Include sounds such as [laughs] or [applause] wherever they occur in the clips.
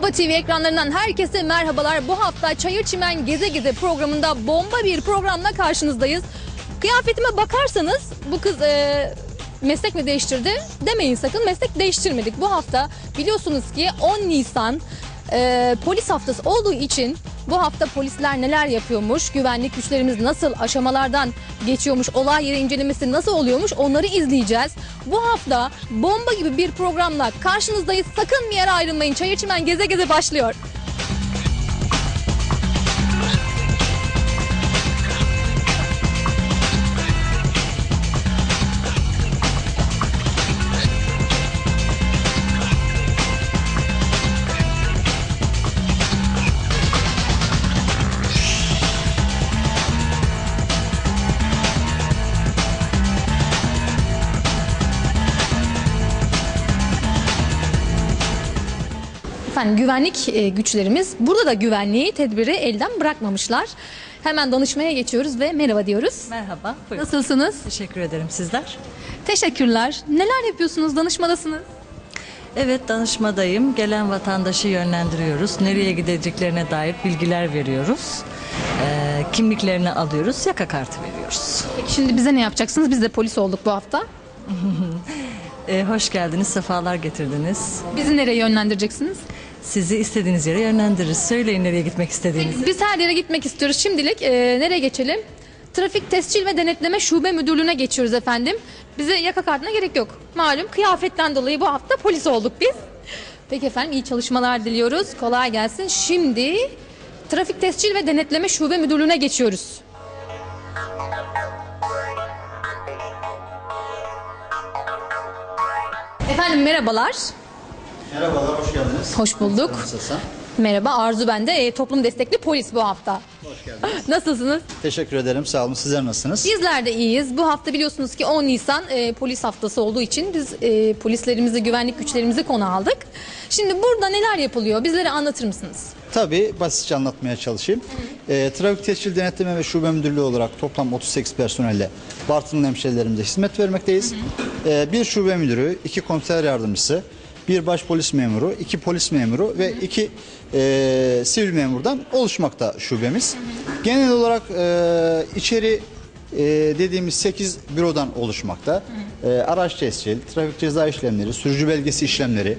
ABA TV ekranlarından herkese merhabalar. Bu hafta Çayır Çimen Geze Geze programında bomba bir programla karşınızdayız. Kıyafetime bakarsanız bu kız e, meslek mi değiştirdi demeyin sakın meslek değiştirmedik. Bu hafta biliyorsunuz ki 10 Nisan e, polis haftası olduğu için bu hafta polisler neler yapıyormuş, güvenlik güçlerimiz nasıl aşamalardan geçiyormuş, olay yeri incelemesi nasıl oluyormuş onları izleyeceğiz. Bu hafta bomba gibi bir programla karşınızdayız. Sakın bir yere ayrılmayın. Çayır Çimen Geze Geze başlıyor. Efendim güvenlik e, güçlerimiz burada da güvenliği, tedbiri elden bırakmamışlar. Hemen danışmaya geçiyoruz ve merhaba diyoruz. Merhaba. Buyurun. Nasılsınız? Teşekkür ederim sizler. Teşekkürler. Neler yapıyorsunuz? Danışmadasınız. Evet danışmadayım. Gelen vatandaşı yönlendiriyoruz. Nereye gideceklerine dair bilgiler veriyoruz. Ee, kimliklerini alıyoruz. Yaka kartı veriyoruz. Peki şimdi bize ne yapacaksınız? Biz de polis olduk bu hafta. [laughs] Ee, hoş geldiniz. Sefalar getirdiniz. Bizi nereye yönlendireceksiniz? Sizi istediğiniz yere yönlendiririz. Söyleyin nereye gitmek istediğinizi. Biz her yere gitmek istiyoruz. Şimdilik e, nereye geçelim? Trafik Tescil ve Denetleme Şube Müdürlüğü'ne geçiyoruz efendim. Bize yaka kartına gerek yok. Malum kıyafetten dolayı bu hafta polis olduk biz. Peki efendim iyi çalışmalar diliyoruz. Kolay gelsin. Şimdi Trafik Tescil ve Denetleme Şube Müdürlüğü'ne geçiyoruz. Efendim merhabalar. Merhabalar, hoş geldiniz. Hoş bulduk. Nasılsın? Merhaba Arzu ben de e, toplum destekli polis bu hafta. Hoş geldiniz. [laughs] Nasılsınız? Teşekkür ederim, sağ olun. Sizler nasılsınız? Bizler de iyiyiz. Bu hafta biliyorsunuz ki 10 Nisan e, polis haftası olduğu için biz e, polislerimizi, güvenlik güçlerimizi konu aldık. Şimdi burada neler yapılıyor? Bizlere anlatır mısınız? Tabii basitçe anlatmaya çalışayım. Ee, Trafik Tescil Denetleme ve Şube Müdürlüğü olarak toplam 38 personelle Bartın'ın hemşehrilerimize hizmet vermekteyiz. Ee, bir şube müdürü, iki komiser yardımcısı, bir baş polis memuru, iki polis memuru ve iki e, sivil memurdan oluşmakta şubemiz. Genel olarak e, içeri e, dediğimiz 8 bürodan oluşmakta. E, araç tescil, trafik ceza işlemleri, sürücü belgesi işlemleri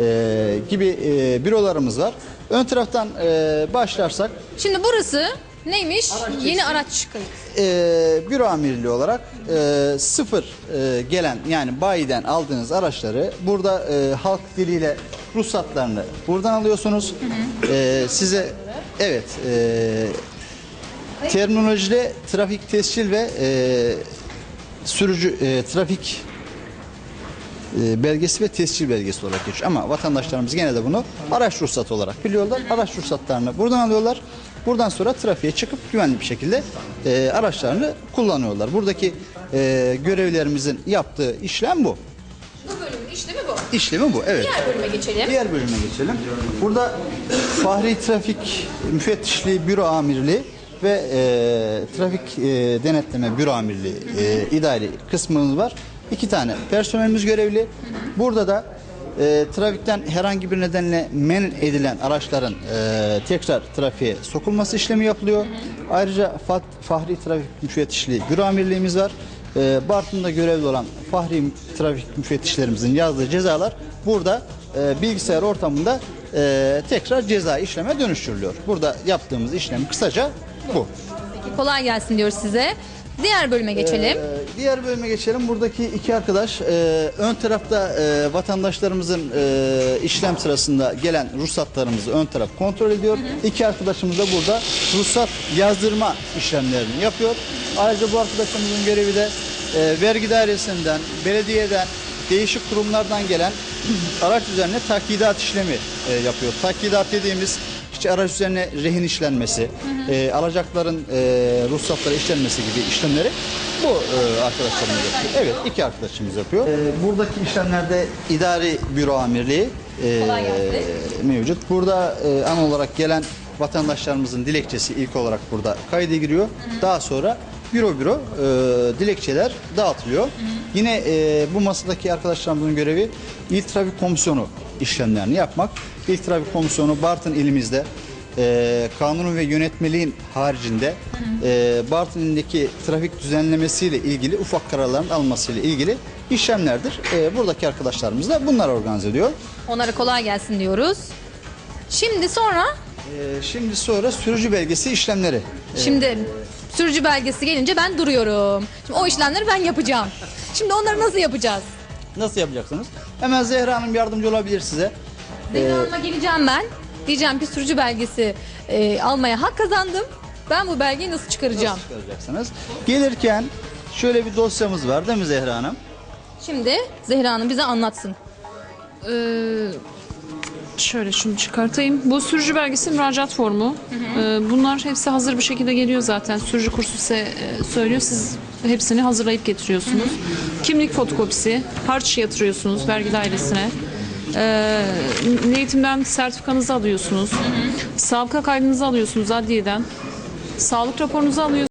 e, gibi e, bürolarımız var. Ön taraftan e, başlarsak Şimdi burası neymiş? Yeni araç kayıt. e, büro amirliği olarak e, sıfır e, gelen yani bayiden aldığınız araçları burada e, halk diliyle ruhsatlarını buradan alıyorsunuz. E, size evet e, terminolojide trafik tescil ve e, sürücü e, trafik e, belgesi ve tescil belgesi olarak geçiyor. Ama vatandaşlarımız gene de bunu araç ruhsatı olarak biliyorlar. Araç ruhsatlarını buradan alıyorlar. Buradan sonra trafiğe çıkıp güvenli bir şekilde e, araçlarını kullanıyorlar. Buradaki e, görevlerimizin yaptığı işlem bu. Bu bölümün işlemi bu. İşlemi bu. Evet. Diğer bölüme geçelim. Diğer bölüme geçelim. Burada Fahri Trafik Müfettişliği Büro Amirliği ve e, Trafik e, Denetleme Büro Amirliği e, idari kısmımız var. İki tane personelimiz görevli. Burada da e, trafikten herhangi bir nedenle men edilen araçların e, tekrar trafiğe sokulması işlemi yapılıyor. Ayrıca Fat, Fahri Trafik Müfettişliği Amirliğimiz var. E, Bartın'da görevli olan Fahri Trafik Müfettişlerimizin yazdığı cezalar burada e, bilgisayar ortamında e, tekrar ceza işleme dönüştürülüyor. Burada yaptığımız işlem kısaca bu. Peki, kolay gelsin diyoruz size. Diğer bölüme geçelim. Ee, diğer bölüme geçelim. Buradaki iki arkadaş e, ön tarafta e, vatandaşlarımızın e, işlem sırasında gelen ruhsatlarımızı ön taraf kontrol ediyor. İki arkadaşımız da burada ruhsat yazdırma işlemlerini yapıyor. Ayrıca bu arkadaşımızın görevi de e, vergi dairesinden, belediyeden, değişik kurumlardan gelen [clears throat] araç üzerine takidat işlemi e, yapıyor. Takidat dediğimiz işte araç üzerine rehin işlenmesi, e, alacakların e, ruhsatları işlenmesi gibi işlemleri bu e, arkadaşlarımız yapıyor. Evet, iki arkadaşımız yapıyor. E, buradaki işlemlerde idari büro amirliği e, mevcut. Burada e, an olarak gelen vatandaşlarımızın dilekçesi ilk olarak burada kayda giriyor. Daha sonra büro büro e, dilekçeler dağıtılıyor. Yine e, bu masadaki arkadaşlarımızın görevi İl Trafik Komisyonu işlemlerini yapmak. İl Trafik Komisyonu Bartın ilimizde e, kanun ve yönetmeliğin haricinde e, Bartın ilindeki trafik düzenlemesiyle ilgili ufak kararların almasıyla ilgili işlemlerdir. E, buradaki arkadaşlarımız da bunlar organize ediyor. Onlara kolay gelsin diyoruz. Şimdi sonra E, şimdi sonra sürücü belgesi işlemleri. Şimdi sürücü belgesi gelince ben duruyorum. Şimdi o işlemleri ben yapacağım. Şimdi onları nasıl yapacağız? Nasıl yapacaksınız? Hemen Zehra Hanım yardımcı olabilir size. Zehra Hanım'a geleceğim ben. Diyeceğim ki sürücü belgesi e, almaya hak kazandım. Ben bu belgeyi nasıl çıkaracağım? Nasıl çıkaracaksınız? Gelirken şöyle bir dosyamız var değil mi Zehra Hanım? Şimdi Zehra Hanım bize anlatsın. Ee, şöyle şunu çıkartayım. Bu sürücü belgesi müracaat formu. Ee, bunlar hepsi hazır bir şekilde geliyor zaten. Sürücü kursu size e, söylüyor. Siz hepsini hazırlayıp getiriyorsunuz. Kimlik fotokopisi, harç yatırıyorsunuz vergi dairesine. Ee, eğitimden sertifikanızı alıyorsunuz. Sabıka kaydınızı alıyorsunuz adliyeden. Sağlık raporunuzu alıyorsunuz.